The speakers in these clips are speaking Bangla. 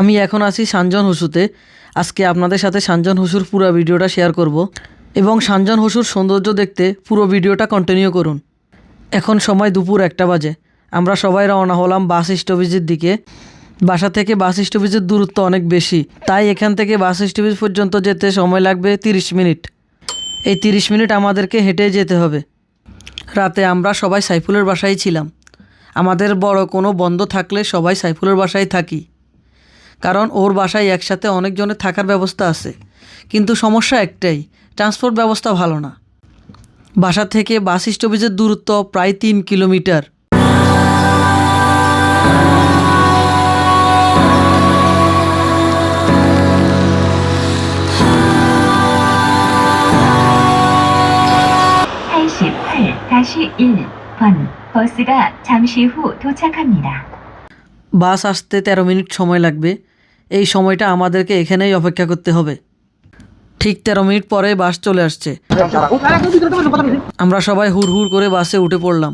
আমি এখন আছি সানজন হসুতে। আজকে আপনাদের সাথে সানজন হসুর পুরো ভিডিওটা শেয়ার করব এবং সানজন হসুর সৌন্দর্য দেখতে পুরো ভিডিওটা কন্টিনিউ করুন। এখন সময় দুপুর একটা বাজে। আমরা সবাই রওনা হলাম বাস স্টপেজের দিকে। বাসা থেকে বাস স্টপেজের দূরত্ব অনেক বেশি। তাই এখান থেকে বাস স্টপেজ পর্যন্ত যেতে সময় লাগবে তিরিশ মিনিট। এই তিরিশ মিনিট আমাদেরকে হেঁটে যেতে হবে। রাতে আমরা সবাই সাইফুলের বাসায় ছিলাম। আমাদের বড় কোনো বন্ধ থাকলে সবাই সাইফুলের বাসায় থাকি। কারণ ওর বাসায় একসাথে অনেকজনের থাকার ব্যবস্থা আছে কিন্তু সমস্যা একটাই ট্রান্সপোর্ট ব্যবস্থা ভালো না বাসা থেকে বাস স্টপেজের দূরত্ব প্রায় তিন কিলোমিটার 다시 1번 버스가 잠시 후 도착합니다. বাস আসতে তেরো মিনিট সময় লাগবে। এই সময়টা আমাদেরকে এখানেই অপেক্ষা করতে হবে। ঠিক তেরো মিনিট পরে বাস চলে আসছে। আমরা সবাই হুড় হুড় করে বাসে উঠে পড়লাম।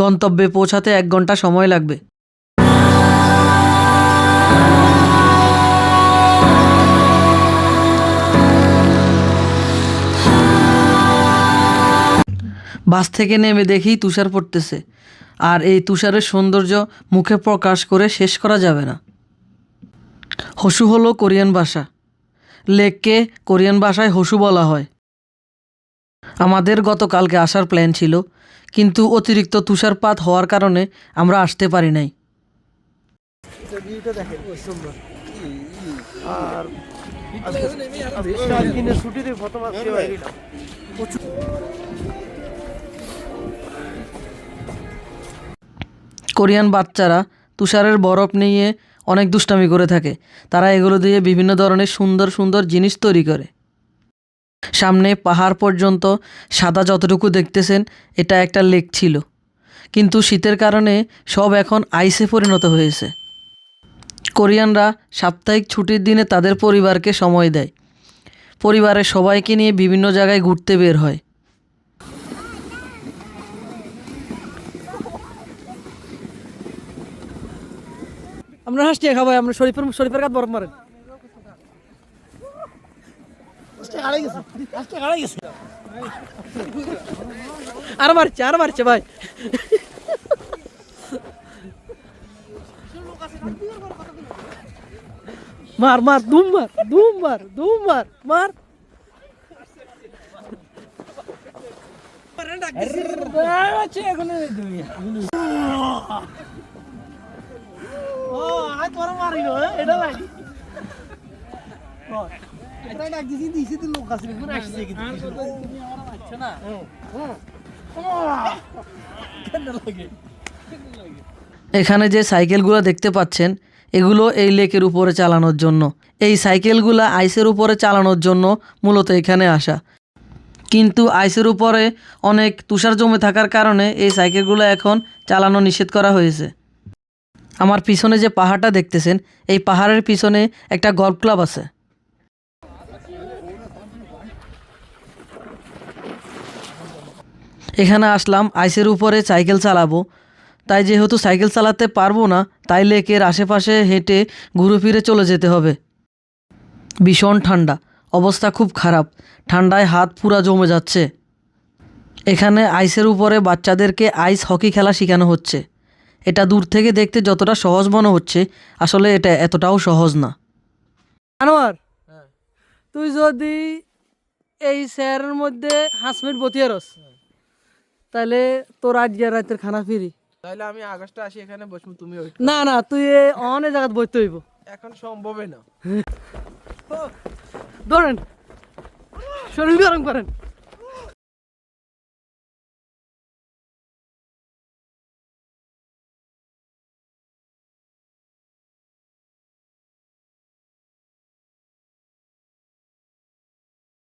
গন্তব্যে পৌঁছাতে এক ঘণ্টা সময় লাগবে। বাস থেকে নেমে দেখি তুষার পড়তেছে আর এই তুষারের সৌন্দর্য মুখে প্রকাশ করে শেষ করা যাবে না হসু হলো কোরিয়ান ভাষা লেককে কোরিয়ান ভাষায় হসু বলা হয় আমাদের গতকালকে আসার প্ল্যান ছিল কিন্তু অতিরিক্ত তুষারপাত হওয়ার কারণে আমরা আসতে পারি নাই কোরিয়ান বাচ্চারা তুষারের বরফ নিয়ে অনেক দুষ্টামি করে থাকে। তারা এগুলো দিয়ে বিভিন্ন ধরনের সুন্দর সুন্দর জিনিস তৈরি করে। সামনে পাহাড় পর্যন্ত সাদা যতটুকু দেখতেছেন, এটা একটা লেক ছিল। কিন্তু শীতের কারণে সব এখন আইসে পরিণত হয়েছে। কোরিয়ানরা সাপ্তাহিক ছুটির দিনে তাদের পরিবারকে সময় দেয়। পরিবারের সবাইকে নিয়ে বিভিন্ন জায়গায় ঘুরতে বের হয়। আমরা হাসটি খাব আমরা শরীফের শরীফের কাজ বরফ মারেন আর মারছে আর মারছে ভাই মার মার দুম মার দুম মার দুম মার মার ও আই তোর মারিল এটা লাগি। এটা ডাক দিছি দিছি তো লোক আছে কোন আসছে কি না এখানে যে সাইকেলগুলো দেখতে পাচ্ছেন এগুলো এই লেকের উপরে চালানোর জন্য। এই সাইকেলগুলো আইসের উপরে চালানোর জন্য মূলত এখানে আসা। কিন্তু আইসের উপরে অনেক তুষার জমে থাকার কারণে এই সাইকেলগুলো এখন চালানো নিষেধ করা হয়েছে। আমার পিছনে যে পাহাড়টা দেখতেছেন, এই পাহাড়ের পিছনে একটা গল্ফ ক্লাব আছে। এখানে আসলাম, আইসের উপরে সাইকেল চালাবো। তাই যেহেতু সাইকেল চালাতে পারব না, তাই লেকের আশেপাশে হেঁটে ঘুরে ফিরে চলে যেতে হবে। ভীষণ ঠান্ডা, অবস্থা খুব খারাপ, ঠান্ডায় হাত পুরা জমে যাচ্ছে। এখানে আইসের উপরে বাচ্চাদেরকে আইস হকি খেলা শেখানো হচ্ছে। এটা দূর থেকে দেখতে যতটা সহজ মনে হচ্ছে আসলে এটা এতটাও সহজ না। আনোয়ার তুই যদি এই স্যারের মধ্যে হাঁস মিনিট বতিয়ারস তাহলে তোর আজকে রাতের খানা ফিরি। তাহলে আমি আগস্টে আসি এখানে বসবো তুমি না না তুই অনেক জায়গায় বইতে হইব। এখন সম্ভবই না। ধরেন শরীর গরম করেন।